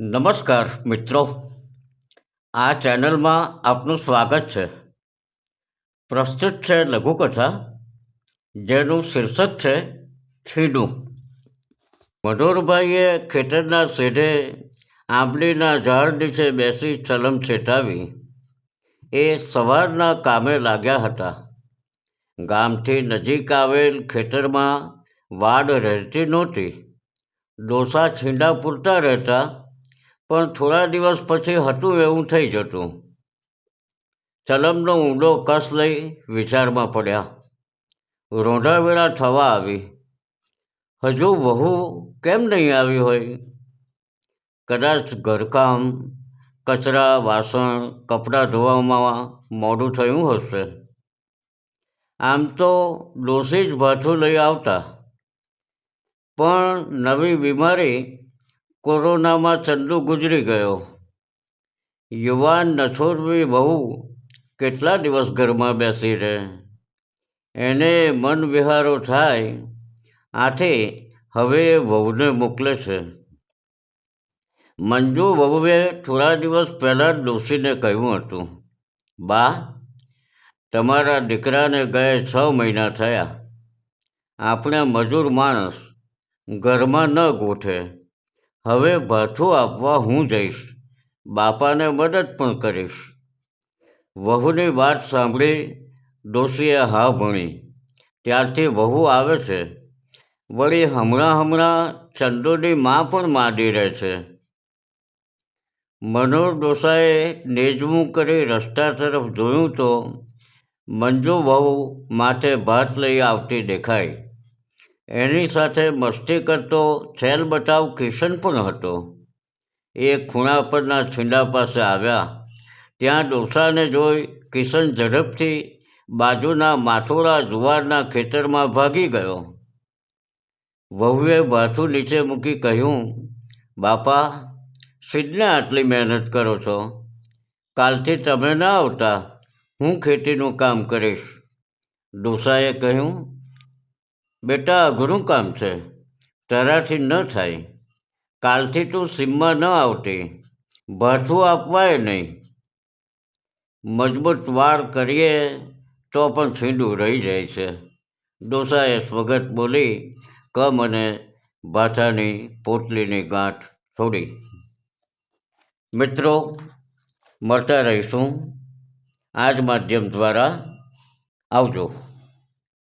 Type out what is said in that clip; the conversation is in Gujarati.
નમસ્કાર મિત્રો. આ ચેનલમાં આપનું સ્વાગત છે. પ્રસ્તુત છે લઘુકથા, જેનું શીર્ષક છે છીડું મધુરભાઈએ ખેતરના શેઢે આંબલીના ઝાડ નીચે બેસી ચલમ છેટાવી. એ સવારના કામે લાગ્યા હતા. ગામથી નજીક આવેલ ખેતરમાં વાડ રહેતી નહોતી. ડોસા છીંડા પૂરતા રહેતા પણ થોડા દિવસ પછી હતું એવું થઈ જતું. ચલમનો ઊંડો કસ લઈ વિચારમાં પડ્યા. રોંઢાવેળા થવા આવી. હજુ વહુ કેમ નહીં આવી હોય? કદાચ ઘરકામ, કચરા, વાસણ, કપડાં ધોવામાં મોડું થયું હશે. આમ તો ડોસી જ ભાથું લઈ આવતા. પણ નવી બીમારી કોરોનામાં ચંદુ ગુજરી ગયો. યુવાન નછોડવી બહુ કેટલા દિવસ ઘરમાં બેસી રહે? એને મન વિહારો થાય, આથી હવે વહુને મોકલે છે. મંજુ વહુએ થોડા દિવસ પહેલાં ડોશીને કહ્યું હતું, બા, તમારા દીકરાને ગયે છ મહિના થયા. આપણે મજૂર માણસ, ઘરમાં ન ગોઠે. હવે ભાથું આપવા હું જઈશ. બાપાને મદદ પણ કરીશ. વહુની વાત સાંભળી ડોશીએ હા ભણી. ત્યારથી વહુ આવે છે. વળી હમણાં હમણાં ચંદુની માં પણ માંડી રહે છે. મનોર ડોસાએ નેજવું કરી રસ્તા તરફ જોયું તો મંજુ વહુ માથે ભાત લઈ આવતી દેખાઈ. એની સાથે મસ્તી કરતો છેલ બટાવ કિશન પણ હતો. એ ખૂણા પરના છીંડા પાસે આવ્યા. ત્યાં ડોસાને જોઈ કિશન ઝડપથી બાજુના માથોડા જુવારના ખેતરમાં ભાગી ગયો. વહુએ ભાથું નીચે મૂકી કહ્યું, બાપા શીદને આટલી મહેનત કરો છો. કાલથી તમે ના આવતા, હું ખેતીનું કામ કરીશ. ડોસાએ કહ્યું બેટા અઘરું કામ છે. તારાથી ન થાય. કાલથી તું સીમમાં ન આવતી. ભાથું આપવાય નહીં. મજબૂત વાર કરીએ તો પણ છીંડું રહી જાય છે. ડોસાએ સ્વગત બોલી, કમ અને ભાથાની પોટલીની ગાંઠ છોડી. મિત્રો, મળતા રહીશું. આ જ માધ્યમ દ્વારા આવજો.